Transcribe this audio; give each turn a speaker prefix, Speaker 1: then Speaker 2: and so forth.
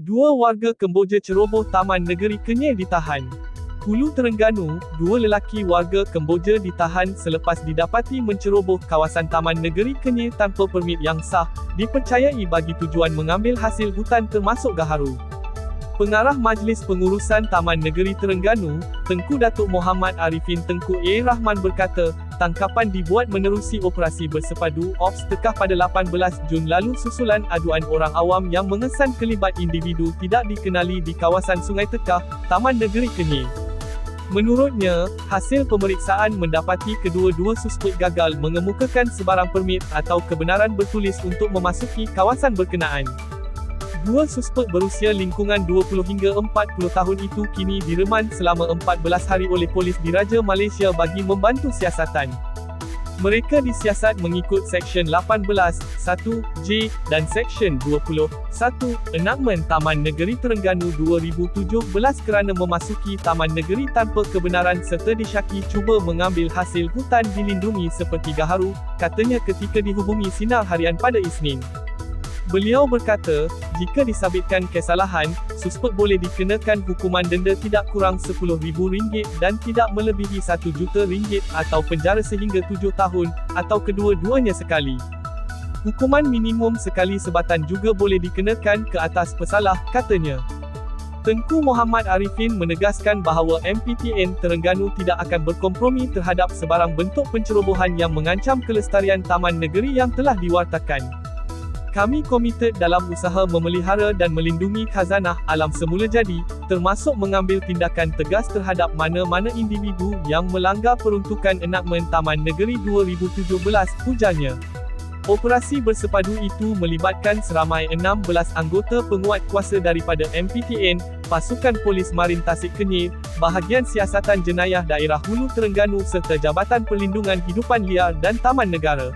Speaker 1: Dua warga Kemboja ceroboh Taman Negeri Kenyir ditahan. Hulu Terengganu, dua lelaki warga Kemboja ditahan selepas didapati menceroboh kawasan Taman Negeri Kenyir tanpa permit yang sah, dipercayai bagi tujuan mengambil hasil hutan termasuk gaharu. Pengarah Majlis Pengurusan Taman Negeri Terengganu, Tengku Datuk Muhammad Arifin Tengku A. Rahman berkata, tangkapan dibuat menerusi operasi bersepadu OPS Tekah pada 18 Jun lalu susulan aduan orang awam yang mengesan kelibat individu tidak dikenali di kawasan Sungai Tekah, Taman Negeri Kenyir. Menurutnya, hasil pemeriksaan mendapati kedua-dua suspek gagal mengemukakan sebarang permit atau kebenaran bertulis untuk memasuki kawasan berkenaan. Dua suspek berusia lingkungan 20 hingga 40 tahun itu kini direman selama 14 hari oleh polis diraja Malaysia bagi membantu siasatan. Mereka disiasat mengikut Seksyen 18, 1J, dan Seksyen 20, 1, Enakmen Taman Negeri Terengganu 2017 kerana memasuki Taman Negeri tanpa kebenaran serta disyaki cuba mengambil hasil hutan dilindungi seperti gaharu, katanya ketika dihubungi Sinar Harian pada Isnin. Beliau berkata, jika disabitkan kesalahan, suspek boleh dikenakan hukuman denda tidak kurang RM10,000 dan tidak melebihi RM1 juta atau penjara sehingga 7 tahun, atau kedua-duanya sekali. Hukuman minimum sekali sebatan juga boleh dikenakan ke atas pesalah, katanya. Tengku Muhammad Arifin menegaskan bahawa MPTN Terengganu tidak akan berkompromi terhadap sebarang bentuk pencerobohan yang mengancam kelestarian taman negeri yang telah diwartakan. Kami komited dalam usaha memelihara dan melindungi khazanah alam semula jadi, termasuk mengambil tindakan tegas terhadap mana-mana individu yang melanggar peruntukan enakmen Taman Negeri 2017, ujarnya. Operasi bersepadu itu melibatkan seramai 16 anggota penguat kuasa daripada MPTN, Pasukan Polis Marin Tasik Kenyir, Bahagian Siasatan Jenayah Daerah Hulu Terengganu serta Jabatan Perlindungan Hidupan Liar dan Taman Negara.